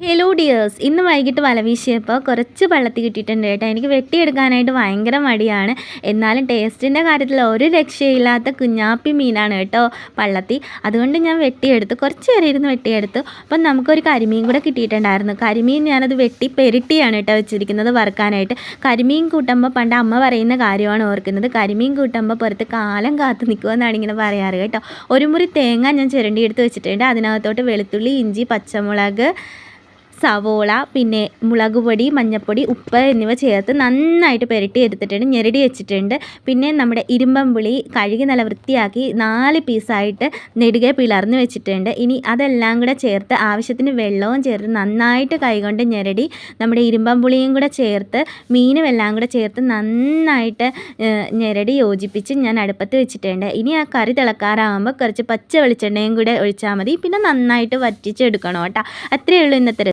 Hello dears ഇന്ന് വൈകിട്ട് വല വീശിയപ്പോൾ കുറച്ച് വെള്ളത്തിൽ കിട്ടിയിട്ടുണ്ട് കേട്ടോ. എനിക്ക് വെട്ടിയെടുക്കാനായിട്ട് ഭയങ്കര മടിയാണ്. എന്നാലും ടേസ്റ്റിന്റെ കാര്യത്തിൽ ഒരു രക്ഷയില്ലാത്ത കുഞ്ഞാപ്പി മീനാണ് കേട്ടോ പള്ളത്തി. അതുകൊണ്ട് ഞാൻ വെട്ടിയെടുത്ത്. കുറച്ച് നേരം ഇരുന്ന് വെട്ടിയെടുത്ത്. അപ്പം നമുക്കൊരു കരിമീൻ കൂടെ കിട്ടിയിട്ടുണ്ടായിരുന്നു. കരിമീൻ ഞാനത് വെട്ടി പെരുട്ടിയാണ് കേട്ടോ വെച്ചിരിക്കുന്നത് വറുക്കാനായിട്ട്. കരിമീൻ കൂട്ടുമ്പോൾ പണ്ട് അമ്മ പറയുന്ന കാര്യമാണ് ഓർക്കുന്നത്. കരിമീൻ കൂട്ടുമ്പോൾ പുറത്ത് കാലം കാത്തു നിൽക്കുമെന്നാണ് ഇങ്ങനെ പറയാറ് കേട്ടോ. ഒരു മുറി തേങ്ങ ഞാൻ ചിരണ്ടി എടുത്ത് വെച്ചിട്ടുണ്ട്. അതിനകത്തോട്ട് വെളുത്തുള്ളി ഇഞ്ചി പച്ചമുളക് സവോള പിന്നെ മുളക് പൊടി മഞ്ഞൾപ്പൊടി ഉപ്പ് എന്നിവ ചേർത്ത് നന്നായിട്ട് പുരട്ടി എടുത്തിട്ടുണ്ട്. ഞെരടി വെച്ചിട്ടുണ്ട്. പിന്നെ നമ്മുടെ ഇരുമ്പം പുളി കഴുകി നല്ല വൃത്തിയാക്കി നാല് പീസായിട്ട് നെടുകെ പിളർന്ന് വെച്ചിട്ടുണ്ട്. ഇനി അതെല്ലാം കൂടെ ചേർത്ത് ആവശ്യത്തിന് വെള്ളവും ചേർത്ത് നന്നായിട്ട് കൈകൊണ്ട് ഞെരടി നമ്മുടെ ഇരുമ്പം പുളിയും കൂടെ ചേർത്ത് മീനും എല്ലാം കൂടെ ചേർത്ത് നന്നായിട്ട് ഞെരടി യോജിപ്പിച്ച് ഞാൻ അടുപ്പത്ത് വെച്ചിട്ടുണ്ട്. ഇനി ആ കറി തിളക്കാറാകുമ്പോൾ കുറച്ച് പച്ച വെളിച്ചെണ്ണയും കൂടെ ഒഴിച്ചാൽ മതി. പിന്നെ നന്നായിട്ട് വറ്റിച്ചെടുക്കണം കേട്ടോ. അത്രയേ ഉള്ളൂ ഇന്നത്തെ